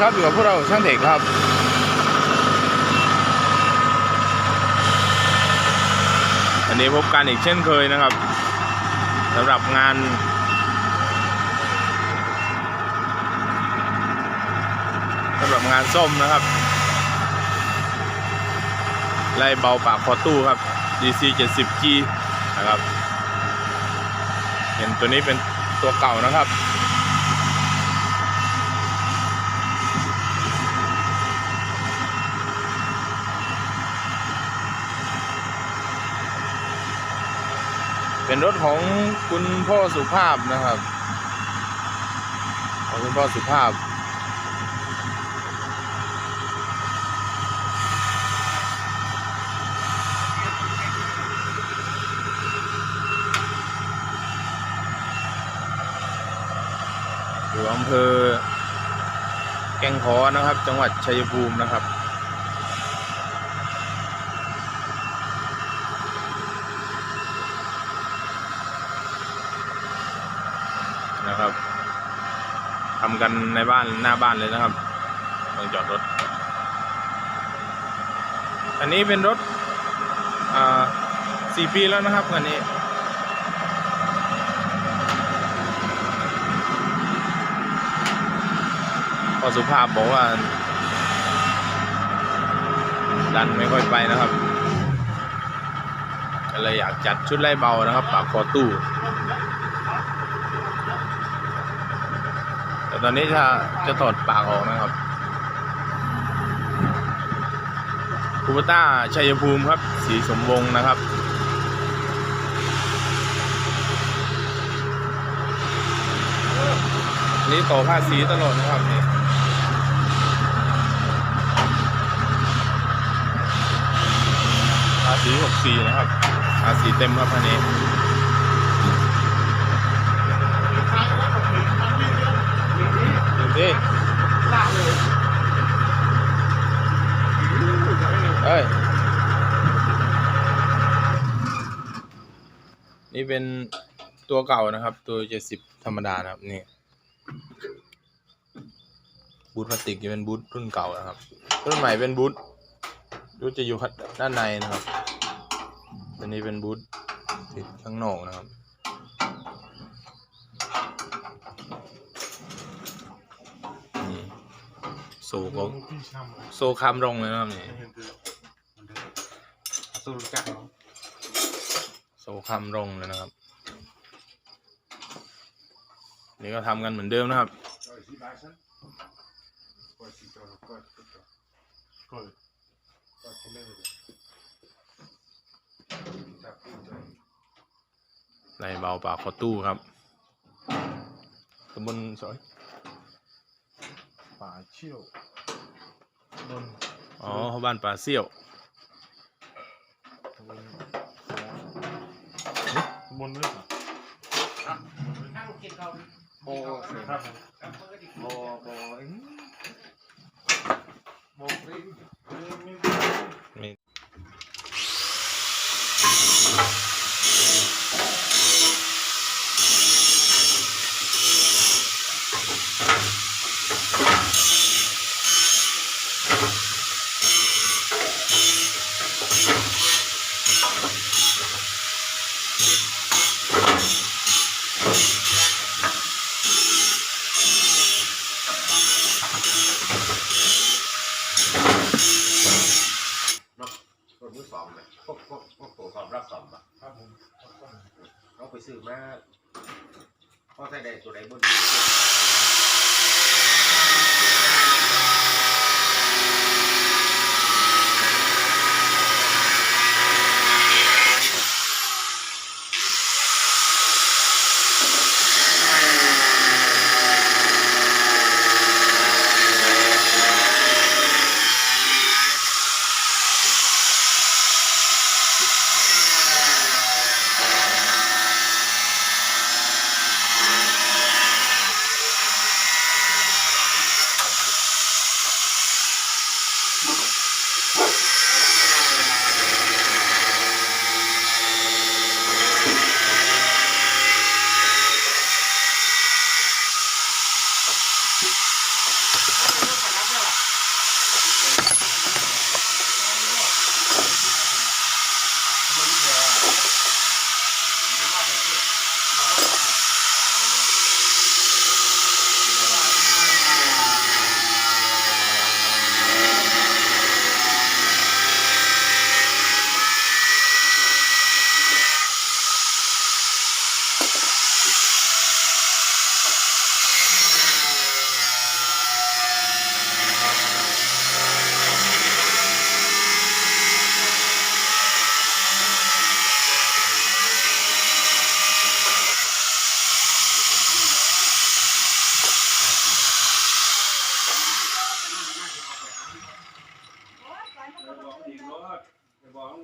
ครับอยู่กับพวกเราช่างเด็กครับอันนี้พบกันอีกเช่นเคยนะครับสำหรับงาน สำหรับงานส้มนะครับ ไล่เบาปากคอตู้ครับ DC 70G นะครับ เห็นตัวนี้เป็นตัวเก่านะครับ เป็นรถของคุณพ่อสุภาพนะครับของคุณพ่อสุภาพอยู่อำเภอแก่งขอนะครับ จังหวัดชัยภูมินะครับทำ กันในบ้านหน้าบ้านเลยนะครับต้องจอดรถ อันนี้เป็นรถสี่ปีแล้วนะครับคันนี้ พอสุภาพบอกว่า ดันไม่ค่อยไปนะครับก็เลยอยากจัดชุดไล่เบานะครับปากคอตู้ แต่ตอนนี้จะจะถอดปากออกนะครับคูปต้าชัยภูมิครับ สีสมวงศ์นะครับนนี้ต่อผ้าสีตลอดนะครับนี่ผ้าสีหกสีนะครับผ้าสีเต็มครับอันนี้ เอ้ยนี่เป็นตัวเก่านะครับ ตัวเจ็ดสิบธรรมดานะครับนี่บูทพลาสติกจะเป็นบูทรุ่นเก่านะครับ รุ่นใหม่เป็นบูทบูทจะอยู่ด้านในนะครับ อันนี้เป็นบูทติดข้างนอกนะครับ โซก็โซคำลงเลยนะครับนี่สูตรจักรโซคำลงเลยนะครับ นี่ก็ทำกันเหมือนเดิมนะครับในเบาปากขอตู้ครับตำบลสอย ป่าเชี่ยวบนอ๋อบ้านป่าเซี่ยวบนบนด้วยโอ้ครับโอ้โอ้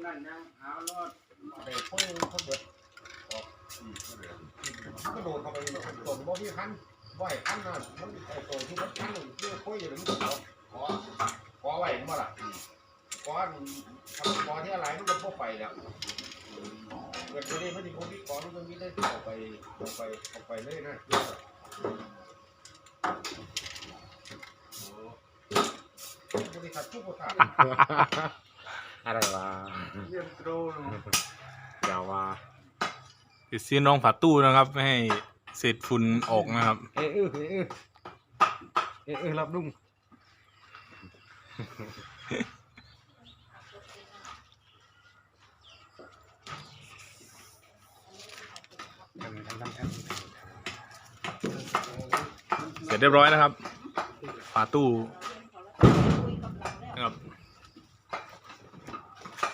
นั่นยังหารถเด็กคนนึงเขาเบิดออกมันก็โดนเข้าไปตนบ่พี่พันไหวพันน่นไอ้ตัที่มันนหนึ่งเพื่อคุยยู่มัขอขอขอไหวมั้งละขอทำขอที่อะไรมันก็พวกไปแล้วเกิดประเด็นมันถึที่ขอมันก็มีไดออกไปออกไปออกไปเลยนะโอ้บริษัทุกบริษั อะไรวะเยี่ยมโตรอย่าว่าติดซีนรองฝาตู้นะครับไม่ให้เศษฝุ่นออกนะครับ เออเออเออเออเออเออรับดุ้งทำทำทำทำเสร็จเรียบร้อยนะครับฝาตู้นะครับ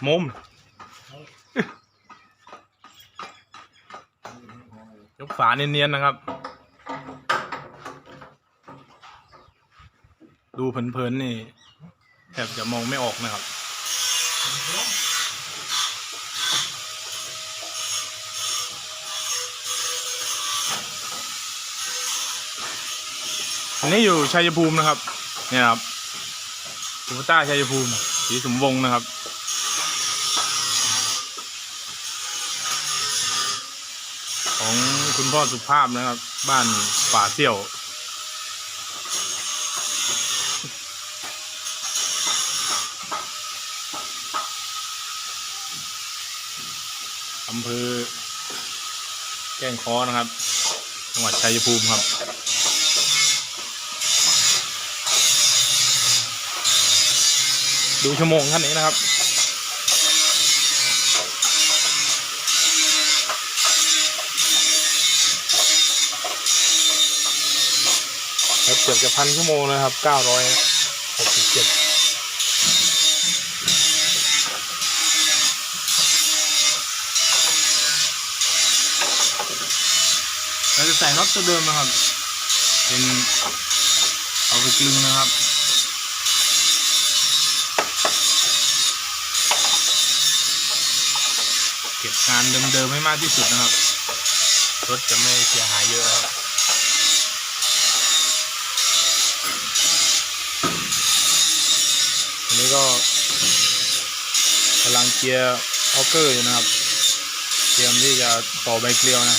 มุมยกฝาเนียนๆนะครับ ดูเพลินๆนี่แทบจะมองไม่ออกนะครับอันนี้อยู่ชัยภูมินะครับ เนี่ยครับคูปต้าชัยภูมิสีสมวงศ์นะครับ ของคุณพ่อสุภาพนะครับ บ้านป่าเสี่ยว อำเภอ แก้งค้อนะครับ จังหวัดชัยภูมิครับดูชั่วโมงท่านนี้นะครับ ครับ เกือบจะพันชั่วโมงนะครับเก้าร้อยหกสิบเจ็ดเราจะใส่น็อตตัวเดิมนะครับ เป็นเอาไปกลึงนะครับเก็บงานเดิมๆให้มากที่สุดนะครับ รถจะไม่เสียหายเยอะครับ นี้ก็กำลังเกียร์ออเกอร์อยู่นะครับ เตรียมที่จะต่อใบเกลียวนะ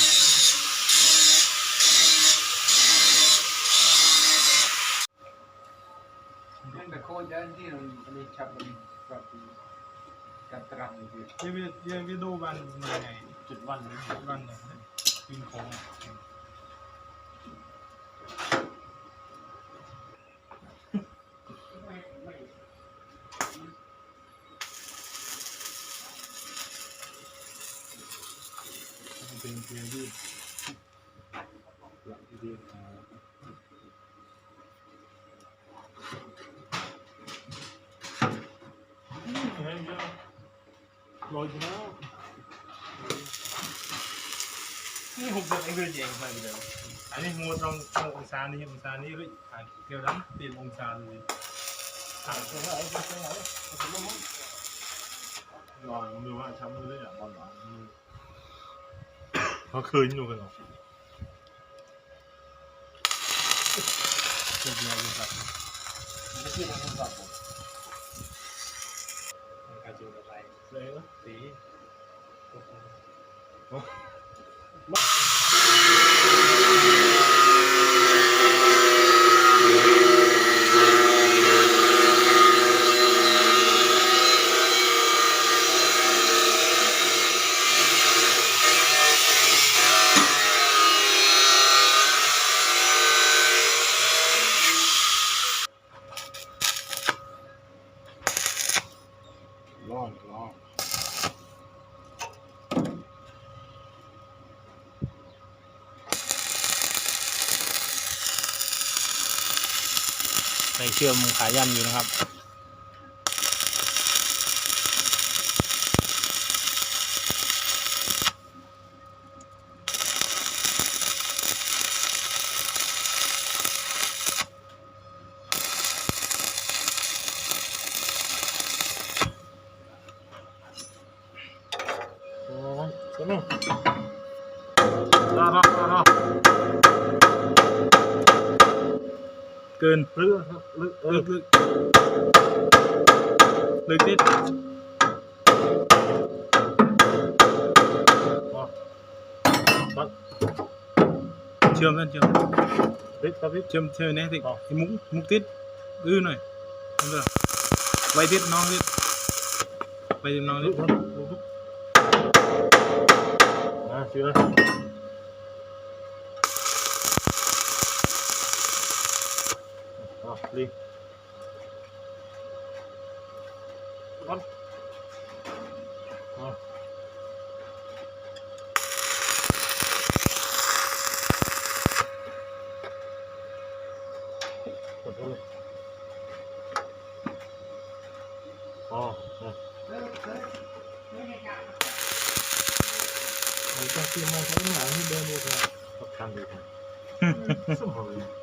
นั่นแต่โคตรยันที่มันมันชับมันแบบกับตรังอยู่ยังไปยังไปดูวันมาไงจุดวันนี้จุดวันเนี่ยวิ่งโค้ง ลอยแล้วนี่หกเดือนเองเดือนเองไปเดียวอันนี้งูตรงตรงองศานี้องศานี้เฮ้ยอะเกี่ยวน้ำตีนองศาเลยห่างกันแล้วไอ้เจ้าไหนลอยมือว่าช้ำมือเลยอะบอลหลังมือเขาคืนอยู่กันหรอเจ็บยาวเลยครับไม่ใช่ผมสับผม การจูงอะไร เลยนะสี เชื่อมขายันอยู่นะครับ โอ้ยสนุก รอรอรอรอ เกินเรือครับเรือเอลึอกลึกลึกนิดพอปักเชื่อมกันเชื่อ มปิดครับปิดเชื่อมเชื่อมนี่ติไอ้มุก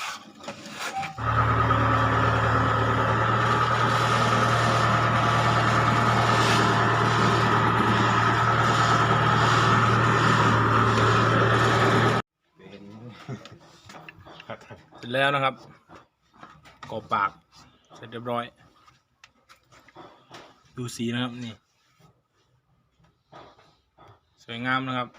เสร็จแล้วนะครับกรอบปาก เสร็จเรียบร้อย ดูสีนะครับนี่ สวยงามนะครับ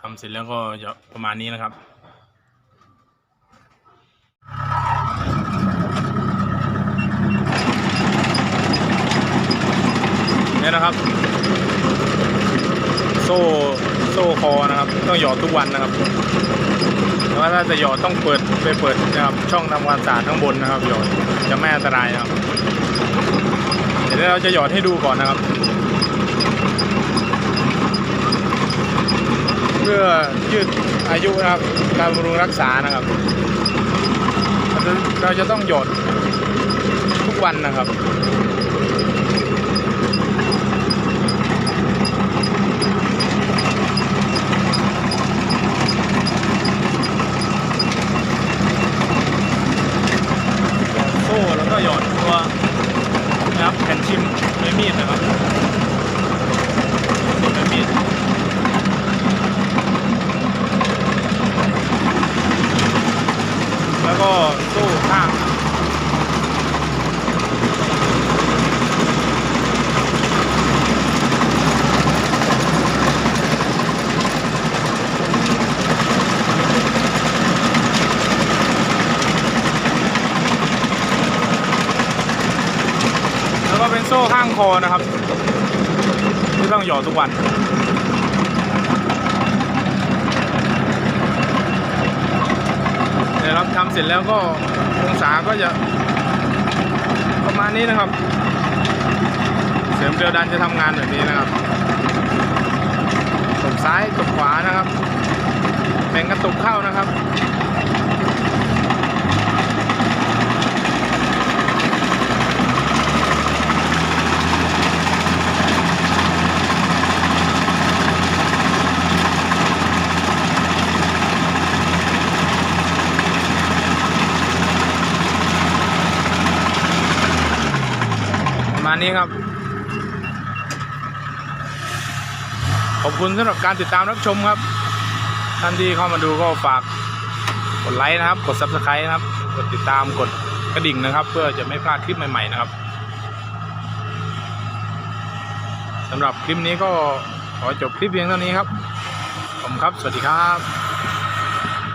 ทำเสร็จแล้วก็จะประมาณนี้นะครับ เนี่ยนะครับ โซ่โซ่คอนะครับ ต้องหยอดทุกวันนะครับแต่ว่าถ้าจะหยอดต้องเปิดไปเปิดนะครับช่องทำความสะอาดข้างบนนะครับ หยอดจะไม่อันตรายนะครับ เดี๋ยวเราจะหยอดให้ดูก่อนนะครับ เพื่อยืดอายุนะครับ การบำรุงรักษานะครับ เราจะเราจะต้องหยอดทุกวันนะครับ โซ่แล้ว ก็หย่อนตัวนะครับแผ่นชิมด้วยมีดนะครับด้วยมีดแล้วก็ตู้ข้าง แล้วก็เป็นโซ่ข้าง คอนะครับที่ต้องหยอดทุกวันเนี่ยครับทำเสร็จแล้วก็องศาก็จะประมาณนี้นะครับ เสริมเกลียวดันจะทำงานแบบนี้นะครับตบซ้ายตบขวานะครับแบ่งกระตุกเข้านะครับ ณนี้ครับ ขอบคุณสำหรับการติดตามรับชมครับ ท่านที่เข้ามาดูก็ฝากกดไลค์นะครับ กด subscribe นะครับ กดติดตามกดกระดิ่งนะครับ เพื่อจะไม่พลาดคลิปใหม่ ๆ นะครับสำหรับคลิปนี้ก็ขอจบคลิปเพียงเท่านี้ครับ ผมครับ สวัสดีครับ